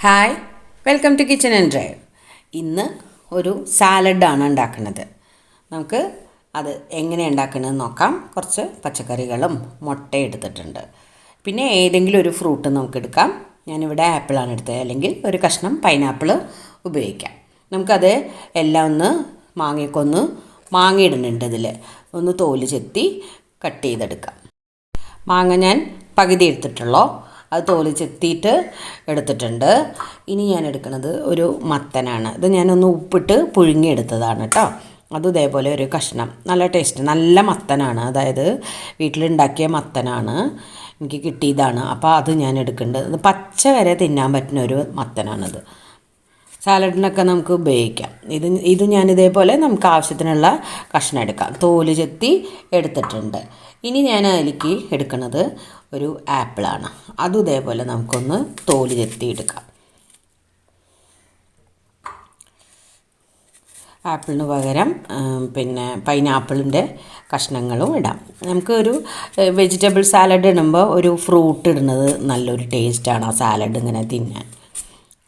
Hi welcome to kitchen and drive ഇന്ന് ഒരു സാലഡാണ് ഉണ്ടാക്കുന്നത്. നമുക്ക് അത് എങ്ങനെ ഉണ്ടാക്കണമെന്ന് നോക്കാം. കുറച്ച് പച്ചക്കറികളും മുട്ട എടുത്തിട്ടുണ്ട്. പിന്നെ ഏതെങ്കിലും ഒരു ഫ്രൂട്ട് നമുക്ക് എടുക്കാം. ഞാനിവിടെ ആപ്പിളാണ് എടുത്തത്. അല്ലെങ്കിൽ ഒരു കഷ്ണം പൈനാപ്പിൾ ഉപയോഗിക്കാം. നമുക്കത് എല്ലാം ഒന്ന് മാങ്ങിക്കൊന്ന് മാങ്ങ ഇടുന്നുണ്ട് ഇതിൽ ഒന്ന് തോൽ ചെത്തി കട്ട് ചെയ്തെടുക്കാം. മാങ്ങ ഞാൻ പകുതി എടുത്തിട്ടുള്ളൂ. അത് തോൽ ചെത്തിയിട്ട് എടുത്തിട്ടുണ്ട്. ഇനി ഞാൻ എടുക്കുന്നത് ഒരു മത്തനാണ്. ഇത് ഞാനൊന്ന് ഉപ്പിട്ട് പുഴുങ്ങിയെടുത്തതാണ് കേട്ടോ. അതും ഇതേപോലെ ഒരു കഷ്ണം. നല്ല ടേസ്റ്റ് നല്ല മത്തനാണ്. അതായത് വീട്ടിലുണ്ടാക്കിയ മത്തനാണ്. എനിക്ക് കിട്ടിയതാണ്. അപ്പോൾ അത് ഞാൻ എടുക്കേണ്ടത് പച്ച വരെ തിന്നാൻ പറ്റുന്ന ഒരു മത്തനാണിത്. സാലഡിനൊക്കെ നമുക്ക് ഉപയോഗിക്കാം. ഇത് ഇത് ഞാൻ ഇതേപോലെ നമുക്ക് ആവശ്യത്തിനുള്ള കഷ്ണം എടുക്കാം. തോൽ ചെത്തി എടുത്തിട്ടുണ്ട്. ഇനി ഞാൻ അതിലേക്ക് എടുക്കുന്നത് ഒരു ആപ്പിളാണ്. അതും ഇതേപോലെ നമുക്കൊന്ന് തോൽ ചെത്തി എടുക്കാം. ആപ്പിളിന് പകരം പിന്നെ പൈനാപ്പിളിന്റെ കഷ്ണങ്ങളും ഇടാം. നമുക്ക് ഒരു വെജിറ്റബിൾ സാലഡ് ഇടുമ്പോൾ ഒരു ഫ്രൂട്ട് ഇടുന്നത് നല്ലൊരു ടേസ്റ്റാണ് ആ സാലഡ് ഇങ്ങനെ തിന്നാൻ.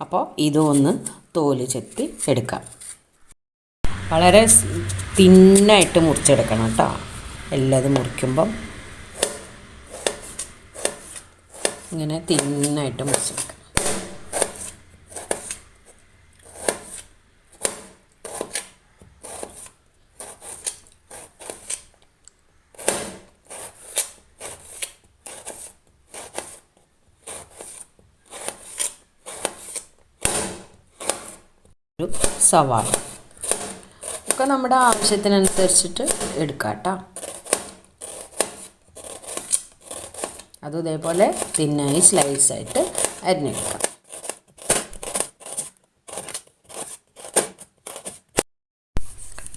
അപ്പോൾ ഇതും ഒന്ന് തോൽ ചെത്തി എടുക്കാം. വളരെ തിന്നായിട്ട് മുറിച്ചെടുക്കണം കേട്ടോ. എല്ലാം മുറിക്കുമ്പം ഇങ്ങനെ തിന്നായിട്ട് മുറിച്ചെടുക്കാം ഒരു സവാള. ഒക്കെ നമ്മുടെ ആവശ്യത്തിനനുസരിച്ചിട്ട് എടുക്കാം കേട്ടോ. അതും ഇതേപോലെ തിന്നായി സ്ലൈസായിട്ട് അരിഞ്ഞെടുക്കാം.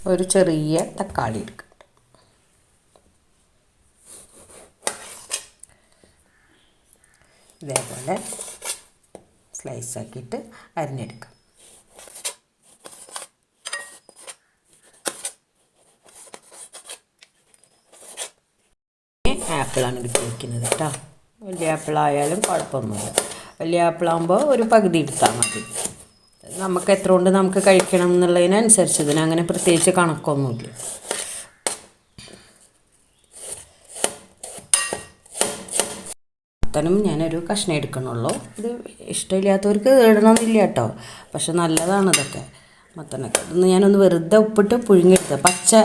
ഒരു ചെറിയ തക്കാളി എടുക്കാം. ഇതേപോലെ സ്ലൈസാക്കിയിട്ട് അരിഞ്ഞെടുക്കാം. ആപ്പിളാണ് കിട്ടിയിരിക്കുന്നത് കേട്ടോ. വലിയ ആപ്പിളായാലും കുഴപ്പമൊന്നുമില്ല. വലിയ ആപ്പിളാകുമ്പോൾ ഒരു പകുതി എടുത്താൽ മതി. നമുക്ക് എത്ര കൊണ്ട് നമുക്ക് കഴിക്കണം എന്നുള്ളതിനനുസരിച്ച് ഇതിന് അങ്ങനെ പ്രത്യേകിച്ച് കണക്കൊന്നുമില്ല. മത്തനും ഞാനൊരു കഷ്ണം എടുക്കണുള്ളൂ. ഇത് ഇഷ്ടമില്ലാത്തവർക്ക് ഇടണമെന്നില്ല കേട്ടോ. പക്ഷെ നല്ലതാണ് ഇതൊക്കെ. മത്തനൊക്കെ ഇന്ന് ഞാനൊന്ന് വെറുതെ ഉപ്പിട്ട് പുഴുങ്ങിയെടുത്ത് പച്ച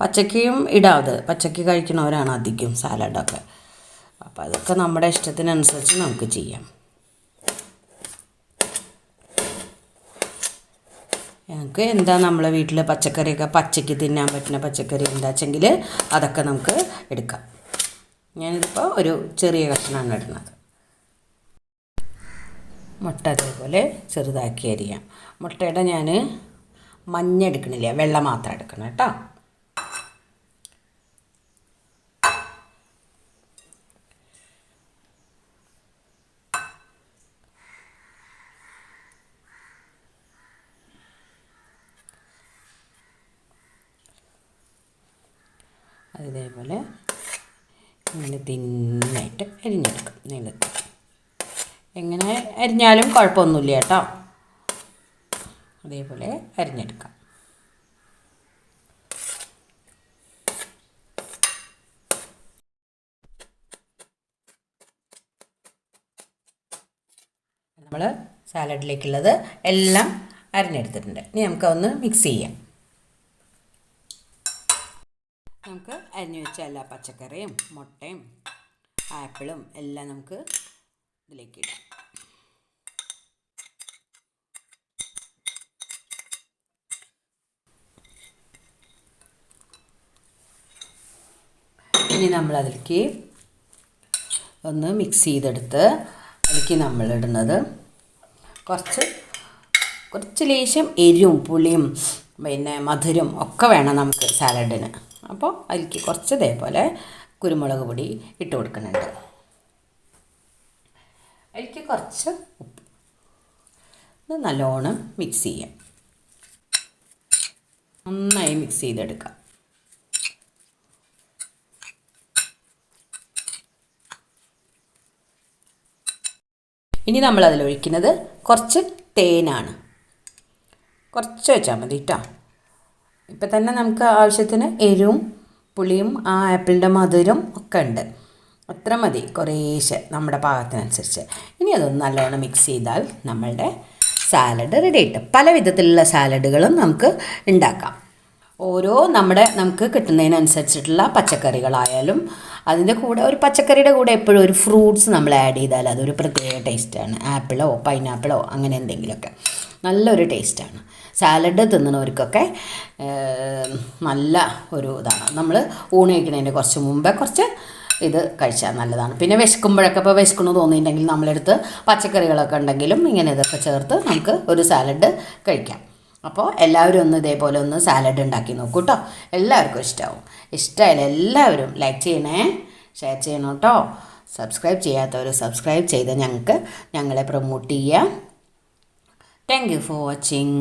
പച്ചക്കയും ഇടാതെ. പച്ചക്ക് കഴിക്കുന്നവരാണ് അധികം സാലഡൊക്കെ. അപ്പോൾ അതൊക്കെ നമ്മുടെ ഇഷ്ടത്തിനനുസരിച്ച് നമുക്ക് ചെയ്യാം. ഞങ്ങൾക്ക് എന്താ നമ്മളെ വീട്ടിൽ പച്ചക്കറിയൊക്കെ പച്ചയ്ക്ക് തിന്നാൻ പറ്റുന്ന പച്ചക്കറി ഉണ്ടാച്ചെങ്കിൽ അതൊക്കെ നമുക്ക് എടുക്കാം. ഞാനിതിപ്പോൾ ഒരു ചെറിയ കഷ്ണമാണ് ഇടുന്നത്. മുട്ട അതേപോലെ ചെറുതാക്കി അരിയാം. മുട്ടയുടെ ഞാൻ മഞ്ഞ എടുക്കണില്ല? വെള്ളം മാത്രം എടുക്കണം കേട്ടോ. അതേപോലെ ഇങ്ങനെ തിന്നായിട്ട് അരിഞ്ഞെടുക്കും. നീളത്തിൽ എങ്ങനെ അരിഞ്ഞാലും കുഴപ്പമൊന്നുമില്ല കേട്ടോ. അതേപോലെ അരിഞ്ഞെടുക്കാം. നമ്മൾ സാലഡിലേക്കുള്ളത് എല്ലാം അരിഞ്ഞെടുത്തിട്ടുണ്ട്. ഇനി നമുക്കൊന്ന് മിക്സ് ചെയ്യാം. നമുക്ക് അരിഞ്ഞു വെച്ച എല്ലാ പച്ചക്കറിയും മുട്ടയും ആപ്പിളും എല്ലാം നമുക്ക് ഇതിലേക്ക് ഇടാം. ഇനി നമ്മൾ അതിലേക്ക് ഒന്ന് മിക്സ് ചെയ്തെടുത്ത് അതിലേക്ക് നമ്മളിടുന്നത് കുറച്ച് കുറച്ച് ലേശം എരിവും പുളിയും പിന്നെ മധുരം ഒക്കെ വേണം നമുക്ക് സാലഡിന്. അപ്പോൾ അതിലേക്ക് കുറച്ച് ഇതേപോലെ കുരുമുളക് പൊടി ഇട്ട് കൊടുക്കുന്നുണ്ട്. അതിലേക്ക് കുറച്ച് ഉപ്പ്. നല്ലോണം മിക്സ് ചെയ്യാം. നന്നായി മിക്സ് ചെയ്തെടുക്കാം. ഇനി നമ്മൾ അതിലൊഴിക്കുന്നത് കുറച്ച് തേനാണ്. കുറച്ച് വെച്ചാൽ മതി കേട്ടോ ഇപ്പം തന്നെ നമുക്ക് ആവശ്യത്തിന് എരിവും പുളിയും ആ ആപ്പിളിന്റെ മധുരം ഒക്കെ ഉണ്ട്. അത്ര മതി കുറേശ്ശെ നമ്മുടെ പാകത്തിനനുസരിച്ച്. ഇനി അതൊന്ന് നല്ലോണം മിക്സ് ചെയ്താൽ നമ്മളുടെ സാലഡ് റെഡി ആയിട്ട്. പല വിധത്തിലുള്ള സാലഡുകളും നമുക്ക് ഉണ്ടാക്കാം. ഓരോ നമ്മുടെ നമുക്ക് കിട്ടുന്നതിനനുസരിച്ചിട്ടുള്ള പച്ചക്കറികളായാലും അതിന്റെ കൂടെ ഒരു പച്ചക്കറിയുടെ കൂടെ എപ്പോഴും ഒരു ഫ്രൂട്ട്സ് നമ്മൾ ആഡ് ചെയ്താൽ അതൊരു പ്രത്യേക ടേസ്റ്റാണ്. ആപ്പിളോ പൈനാപ്പിളോ അങ്ങനെ എന്തെങ്കിലുമൊക്കെ. നല്ലൊരു ടേസ്റ്റാണ്. സാലഡ് തിന്നണവർക്കൊക്കെ നല്ല ഒരു ഇതാണ്. നമ്മൾ ഊണ് കുറച്ച് മുമ്പേ കുറച്ച് ഇത് കഴിച്ചാൽ നല്ലതാണ്. പിന്നെ വിശക്കുമ്പോഴൊക്കെ ഇപ്പോൾ വിശക്കണമെന്ന് തോന്നിയിട്ടുണ്ടെങ്കിൽ നമ്മളെടുത്ത് പച്ചക്കറികളൊക്കെ ഉണ്ടെങ്കിലും ഇങ്ങനെ ഇതൊക്കെ ചേർത്ത് നമുക്ക് ഒരു സാലഡ് കഴിക്കാം. അപ്പോൾ എല്ലാവരും ഒന്ന് ഇതേപോലെ ഒന്ന് സാലഡ് ഉണ്ടാക്കി നോക്കൂ കേട്ടോ എല്ലാവർക്കും ഇഷ്ടമാവും ഇഷ്ടമായാലും എല്ലാവരും ലൈക്ക് ചെയ്യണേ ഷെയർ ചെയ്യണം കേട്ടോ സബ്സ്ക്രൈബ് ചെയ്യാത്തവർ സബ്സ്ക്രൈബ് ചെയ്ത് ഞങ്ങൾക്ക് ഞങ്ങളെ പ്രൊമോട്ട് ചെയ്യാം. Thank you for watching